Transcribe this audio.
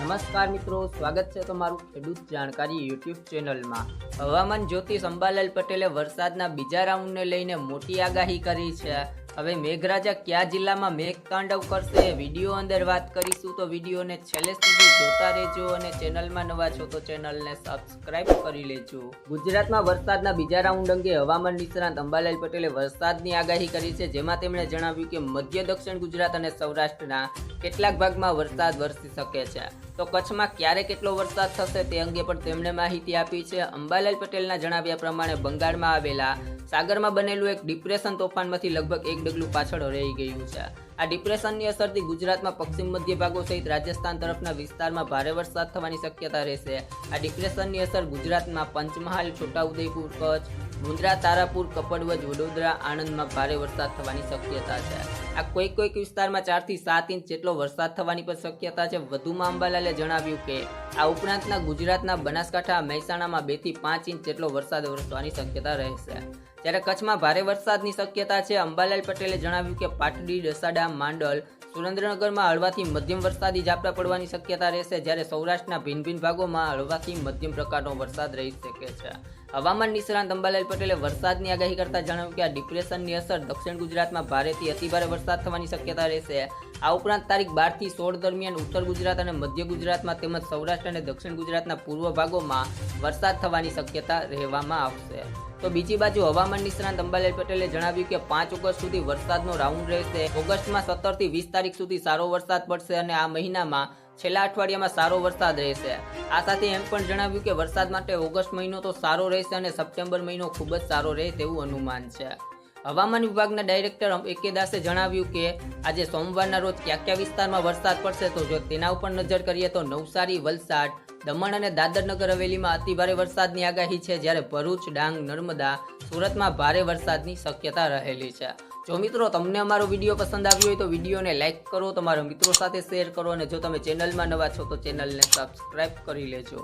નમસ્કાર મિત્રો, સ્વાગત છે તમારું ખેડૂત જાણકારી યુટ્યુબ ચેનલમાં. હવામાન જ્યોતિષ અંબાલાલ પટેલે વરસાદના બીજા રાઉન્ડને લઈને મોટી આગાહી કરી છે. હવે મેઘરાજા કયા જિલ્લામાં મેઘ તાંડવ કરશે વીડિયો અંદર વાત કરીશું. તો વિડીયોને છેલ્લે સુધી જોતા રહેજો અને ચેનલમાં નવા છો તો ચેનલને સબસ્ક્રાઇબ કરી લેજો. ગુજરાતમાં વરસાદના બીજા રાઉન્ડ અંગે હવામાન નિષ્ણાંત અંબાલાલ પટેલે વરસાદની આગાહી કરી છે, જેમાં તેમણે જણાવ્યું કે મધ્ય દક્ષિણ ગુજરાત અને સૌરાષ્ટ્રના કેટલાક ભાગમાં વરસાદ વરસી શકે છે. તો કચ્છમાં ક્યારે કેટલો વરસાદ થશે તે અંગે પણ તેમણે માહિતી આપી છે. અંબાલાલ પટેલના જણાવ્યા પ્રમાણે બંગાળમાં આવેલા સાગરમાં બનેલું એક ડિપ્રેશન તોફાનમાંથી લગભગ એક ડગલું પાછળ રહી ગયું છે. આ ડિપ્રેશનની અસરથી ગુજરાતમાં પશ્ચિમ મધ્ય ભાગો સહિત રાજસ્થાન તરફના વિસ્તારમાં ભારે વરસાદ થવાની શક્યતા રહેશે. આ ડિપ્રેશનની અસર ગુજરાતમાં પંચમહાલ, છોટાઉદેપુર, કચ્છ મુંદ્રા તારાપુર, કપડવજ, વડોદરા, આણંદમાં ભારે વરસાદ થવાની શક્યતા છે. આ કોઈક કોઈક વિસ્તારમાં ચારથી સાત ઇંચ જેટલો વરસાદ થવાની પણ શક્યતા છે. વધુમાં અંબાલાલે જણાવ્યું કે, આ ઉપરાંતના ગુજરાતના બનાસકાંઠા, મહેસાણામાં બેથી પાંચ ઇંચ જેટલો વરસાદ વરસવાની શક્યતા રહેશે. જ્યારે કચ્છમાં ભારે વરસાદની શક્યતા છે, અંબાલાલ પટેલે જણાવ્યું કે પાટડી ડસાડા માંડલ, સુરેન્દ્રનગરમાં હળવાથી મધ્યમ વરસાદી ઝાપટા પડવાની શક્યતા રહેશે, જ્યારે સૌરાષ્ટ્રના ભિન્ન ભિન્ન ભાગોમાં હળવાથી મધ્યમ પ્રકારનો વરસાદ રહી શકે છે. હવામાન નિષ્ણાંત અંબાલાલ પટેલે વરસાદની આગાહી કરતા જણાવ્યું કે આ ડિપ્રેશનની અસર દક્ષિણ ગુજરાતમાં ભારેથી અતિભારે વરસાદ થવાની શક્યતા રહેશે. આ ઉપરાંત તારીખ બારથી સોળ દરમિયાન ઉત્તર ગુજરાત અને મધ્ય ગુજરાતમાં તેમજ સૌરાષ્ટ્ર અને દક્ષિણ ગુજરાતના પૂર્વ ભાગોમાં વરસાદ થવાની શક્યતા રહેવામાં આવશે. તો બીજી બાજુ હવામાન નિષ્ણાંત અંબાલાલ પટેલે જણાવ્યું કે પાંચ ઓગસ્ટ સુધી વરસાદનો રાઉન્ડ રહેશે. ઓગસ્ટમાં સત્તરથી વીસ તારીખ સુધી સારો વરસાદ પડશે અને આ મહિનામાં છેલ્લા અઠવાડિયામાં સારો વરસાદ રહેશે. આ સાથે એમ પણ જણાવ્યું કે વરસાદ માટે ઓગસ્ટ મહિનો તો સારો રહેશે અને સપ્ટેમ્બર મહિનો ખૂબ જ સારો રહે તેવું અનુમાન છે. હવામાન વિભાગના ડાયરેક્ટર એકે દાસે જણાવ્યું કે આજે સોમવારના રોજ ક્યાં ક્યાં વિસ્તારમાં વરસાદ પડશે તો જો તેના ઉપર નજર કરીએ તો નવસારી, વલસાડ દમણ અને દાદર નગર હવેલીમાં અતિભારે વરસાદની આગાહી છે, જ્યારે ભરૂચ, ડાંગ, નર્મદા સુરતમાં ભારે વરસાદની શક્યતા રહેલી છે. જો મિત્રો તમને અમારો વીડિયો પસંદ આવ્યો હોય તો વિડીયોને લાઇક કરો, તમારા મિત્રો સાથે શેર કરો અને જો તમે ચેનલમાં નવા છો તો ચેનલને સબસ્ક્રાઈબ કરી લેજો.